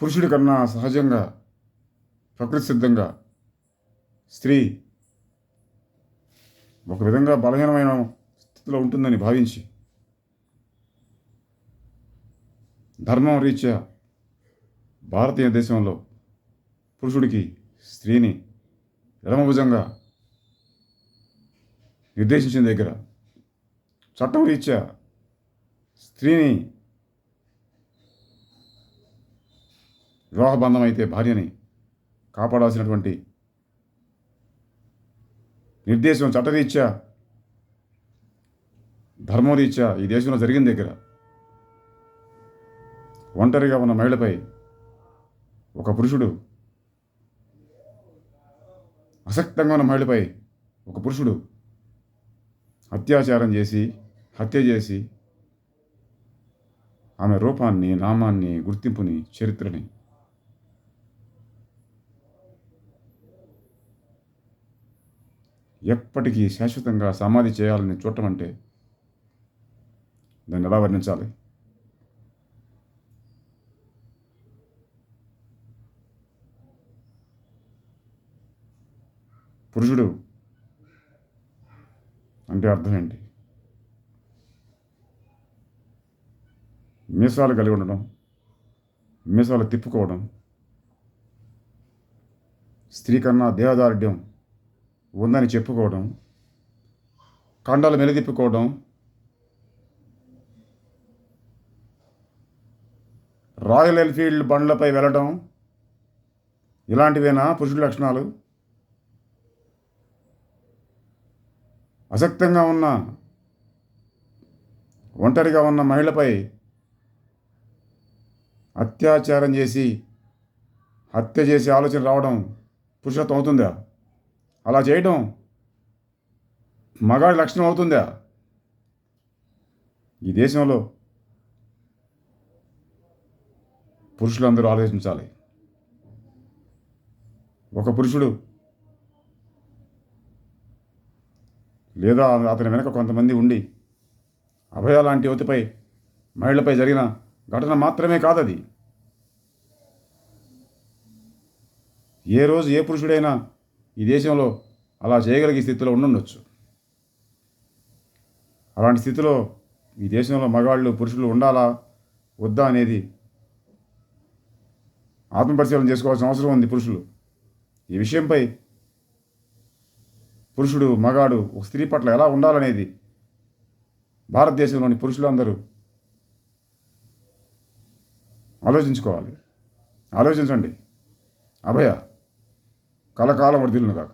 పురుషుడి కన్నా సహజంగా ప్రకృతి సిద్ధంగా స్త్రీ ఒక విధంగా బలహీనమైన స్థితిలో ఉంటుందని భావించి ధర్మం రీత్యా భారతీయ దేశంలో పురుషుడికి స్త్రీని ఎడమభుజంగా నిర్దేశించిన దగ్గర చట్టం రీత్యా స్త్రీని వివాహబంధం అయితే భార్యని కాపాడాల్సినటువంటి నిర్దేశం చట్టరీత్యా ధర్మరీత్యా ఈ దేశంలో జరిగిన దగ్గర ఒంటరిగా ఉన్న మహిళపై ఒక పురుషుడు అసక్తంగా ఉన్న మహిళపై ఒక పురుషుడు అత్యాచారం చేసి హత్య చేసి ఆమె రూపాన్ని నామాన్ని గుర్తింపుని చరిత్రని ఎప్పటికీ శాశ్వతంగా సమాధి చేయాలని చూడటం అంటే దాన్ని ఎలా వర్ణించాలి? పురుషుడు అంటే అర్థం ఏంటి? మీసాలు కలిగి ఉండడం మీసాలు తిప్పుకోవడం స్త్రీ కన్నా దేహదారుఢ్యం ఉందని చెప్పుకోవడం కండలు మెలిదిప్పుకోవడం రాయల్ ఎన్ఫీల్డ్ బండ్లపై వెళ్ళడం ఇలాంటివేనా పురుషుల లక్షణాలు? అసక్తంగా ఉన్న ఒంటరిగా ఉన్న మహిళపై అత్యాచారం చేసి హత్య చేసే ఆలోచన రావడం పురుషత్వం అవుతుందా? అలా చేయడం మగాడి లక్షణం అవుతుందా? ఈ దేశంలో పురుషులందరూ ఆలోచించాలి. ఒక పురుషుడు లేదా అతని వెనక కొంతమంది ఉండి అభయ లాంటి యువతిపై మహిళపై జరిగిన ఘటన మాత్రమే కాదది. ఏ రోజు ఏ పురుషుడైనా ఈ దేశంలో అలా చేయగలిగే స్థితిలో ఉండుండొచ్చు. అలాంటి స్థితిలో ఈ దేశంలో మగాళ్ళు పురుషులు ఉండాలా? వద్దా అనేది ఆత్మపరిశీలన చేసుకోవాల్సిన అవసరం ఉంది పురుషులు. ఈ విషయంపై పురుషుడు మగాడు ఒక స్త్రీ పట్ల ఎలా ఉండాలనేది భారతదేశంలోని పురుషులందరూ ఆలోచించుకోవాలి. ఆలోచించండి. అభయ కలకాలం వర్దిలినగాక